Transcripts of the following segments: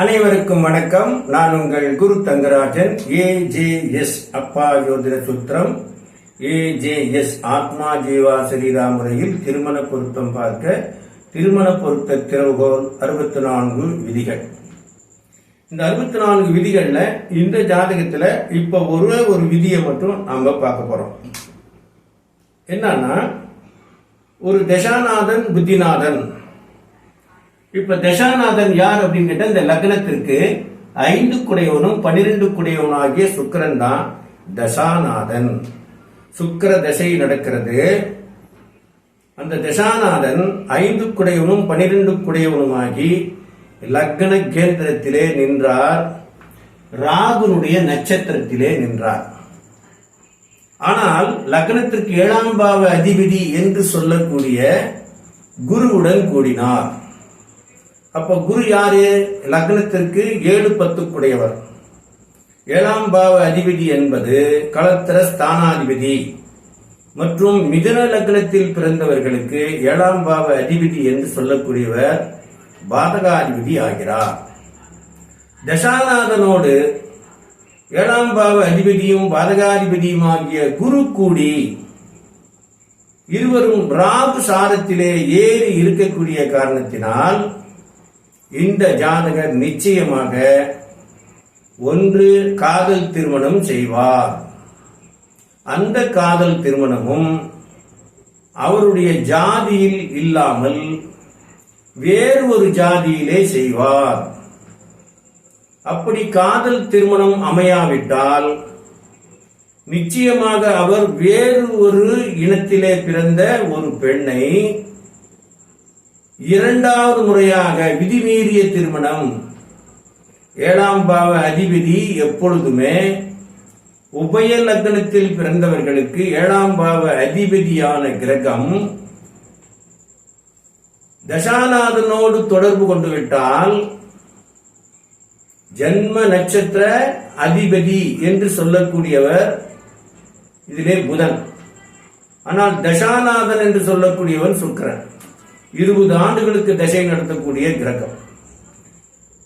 அனைவருக்கும் வணக்கம். நான் உங்கள் குரு தங்கராஜன் ஏஜேஎஸ் அப்பா ஜோதிட சுத்திரம் ஏஜேஎஸ் ஆத்மா ஜீவா சரீரா முறையில் திருமண பொருத்தம் பார்க்க திருமண பொருத்த திறவுகோல் அறுபத்தி நான்கு விதிகள். இந்த அறுபத்தி நான்கு விதிகள்ல இந்த ஜாதகத்துல இப்ப ஒரே ஒரு விதியை மட்டும் நாம பார்க்க போறோம். என்னன்னா ஒரு தசாநாதன் புத்திநாதன். இப்ப தசாநாதன் யார் அப்படின்னு கேட்டா இந்த லக்னத்திற்கு ஐந்து குடையவனும் பனிரெண்டு குடையவனும் ஆகிய தான் தசாநாதன். சுக்கர தசை நடக்கிறது. அந்த தசாநாதன் ஐந்து குடையவனும் பனிரெண்டு குடையவனுமாகி லக்ன கேந்திரத்திலே நின்றார். ராகுனுடைய நட்சத்திரத்திலே நின்றார். ஆனால் லக்னத்திற்கு ஏழாம் பாவ அதிபதி என்று சொல்லக்கூடிய குருவுடன் கூடினார். அப்ப குரு யாரு? லக்னத்திற்கு ஏழு பத்துக்குடையவர். ஏழாம் பாவ அதிபதி என்பது களத்திர ஸ்தானாதிபதி. மற்றும் மிதுன லக்னத்தில் பிறந்தவர்களுக்கு ஏழாம் பாவ அதிபதி என்று சொல்லக்கூடியவர் பாதகாதிபதி ஆகிறார். தசாநாதனோடு ஏழாம் பாவ அதிபதியும் பாதகாதிபதியும் ஆகிய குரு கூடி இருவரும் ராகு சாரத்திலே ஏறி இருக்கக்கூடிய காரணத்தினால் இந்த ஜாதகர் நிச்சயமாக ஒன்று காதல் திருமணம் செய்வார். அந்த காதல் திருமணமும் அவருடைய ஜாதியில் இல்லாமல் வேறு ஒரு ஜாதியிலே செய்வார். அப்படி காதல் திருமணம் அமையாவிட்டால் நிச்சயமாக அவர் வேறு ஒரு இனத்திலே பிறந்த ஒரு பெண்ணை இரண்டாவது முறையாக விதிமீறிய திருமணம். ஏழாம் பாவ அதிபதி எப்பொழுதுமே உபய லக்னத்தில் பிறந்தவர்களுக்கு ஏழாம் பாவ அதிபதியான கிரகம் தசாநாதனோடு தொடர்பு கொண்டு விட்டால் ஜன்ம நட்சத்திர அதிபதி என்று சொல்லக்கூடியவர் இதிலே புதன். ஆனால் தசாநாதன் என்று சொல்லக்கூடியவன் சுக்கரன். இருபது ஆண்டுகளுக்கு திசை நடத்தக்கூடிய கிரகம்.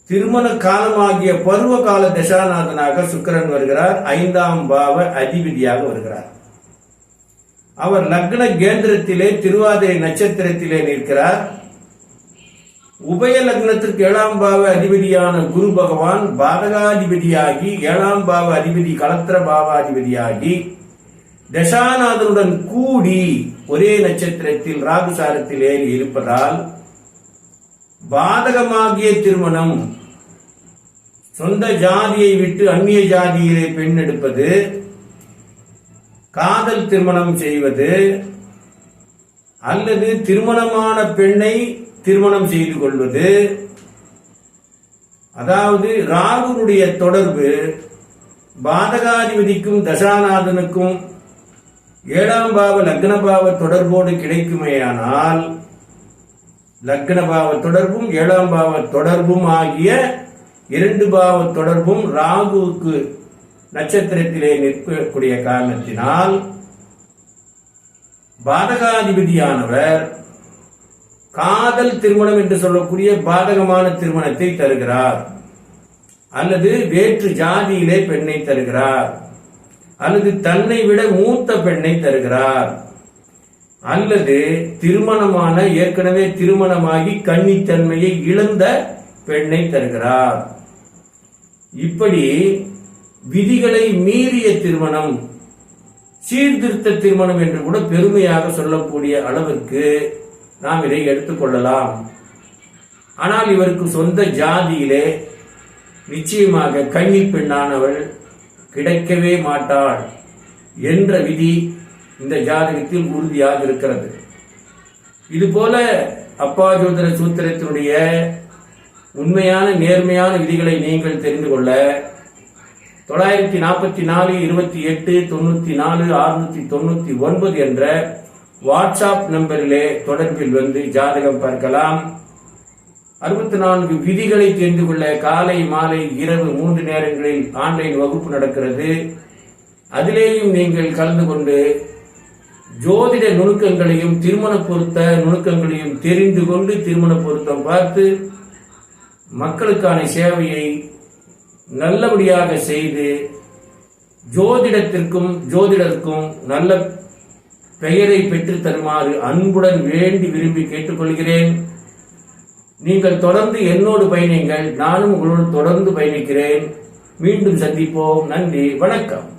திருமண காலமாகிய பருவ கால தசாநாதனாக சுக்கரன் வருகிறார். ஐந்தாம் பாவ அதிபதியாக வருகிறார். அவர் லக்ன கேந்திரத்திலே திருவாதிரை நட்சத்திரத்திலே நிற்கிறார். உபய லக்னத்திற்கு ஏழாம் பாவ அதிபதியான குரு பகவான் பாதகாதிபதியாகி ஏழாம் பாவ அதிபதி கலத்திர பாவாதிபதியாகி தசாநாதனுடன் கூடி ஒரே நட்சத்திரத்தில் ராகுசாரத்தில் ஏறி இருப்பதால் பாதகமாகிய திருமணம் சொந்த ஜாதியை விட்டு அந்நிய ஜாதியிலே பெண் எடுப்பது காதல் திருமணம் செய்வது அல்லது திருமணமான பெண்ணை திருமணம் செய்து கொள்வது. அதாவது ராகுனுடைய தொடர்பு பாதகாதிபதிக்கும் தசாநாதனுக்கும் ஏழாம் பாவ லக்ன பாவ தொடர்போடு கிடைக்குமேயானால் லக்ன பாவ தொடர்பும் ஏழாம் பாவ தொடர்பும் ஆகிய இரண்டு பாவ தொடர்பும் ராகுவுக்கு நட்சத்திரத்திலே நிற்கக்கூடிய காரணத்தினால் பாதகாதிபதியானவர் காதல் திருமணம் என்று சொல்லக்கூடிய பாதகமான திருமணத்தை தருகிறார். அல்லது வேற்று ஜாதியிலே பெண்ணை தருகிறார். அல்லது தன்னை விட மூத்த பெண்ணை தருகிறார். அல்லது திருமணமான ஏற்கனவே திருமணமாகி கன்னித்தன்மையை இழந்த பெண்ணை தருகிறார். இப்படி விதிகளை மீறிய திருமணம் சீர்திருத்த திருமணம் என்று கூட பெருமையாக சொல்லக்கூடிய அளவிற்கு நாம் இதை எடுத்துக்கொள்ளலாம் ஆனால் இவருக்கு சொந்த ஜாதியிலே நிச்சயமாக கன்னி பெண்ணானவள் கிடைக்கவே மாட்டாள் என்ற விதி இந்த ஜாதகத்தில் உறுதியாக இருக்கிறது. இதுபோல அப்பா ஜோதிட சூத்திரத்தினுடைய உண்மையான நேர்மையான விதிகளை நீங்கள் தெரிந்து கொள்ள தொள்ளாயிரத்தி நாற்பத்தி நாலு இருபத்தி எட்டு தொண்ணூத்தி நாலு அறுநூத்தி தொண்ணூத்தி ஒன்பது என்ற வாட்ஸ்அப் நம்பரிலே தொடர்பில் வந்து ஜாதகம் பார்க்கலாம். அறுபத்தி நான்கு விதிகளை தெரிந்து கொள்ள காலை மாலை இரவு மூன்று நேரங்களில் ஆன்லைன் வகுப்பு நடக்கிறது. அதிலேயும் நீங்கள் கலந்து கொண்டு ஜோதிட நுணுக்கங்களையும் திருமண பொருத்த நுணுக்கங்களையும் தெரிந்து கொண்டு திருமண பொருத்தம் பார்த்து மக்களுக்கான சேவையை நல்லபடியாக செய்து ஜோதிடத்திற்கும் ஜோதிடருக்கும் நல்ல பெயரை பெற்றுத் தருமாறு அன்புடன் வேண்டி விரும்பி கேட்டுக்கொள்கிறேன். நீங்கள் தொடர்ந்து என்னோடு பயணிங்கள். நானும் உங்களோடு தொடர்ந்து பயணிக்கிறேன். மீண்டும் சந்திப்போம். நன்றி. வணக்கம்.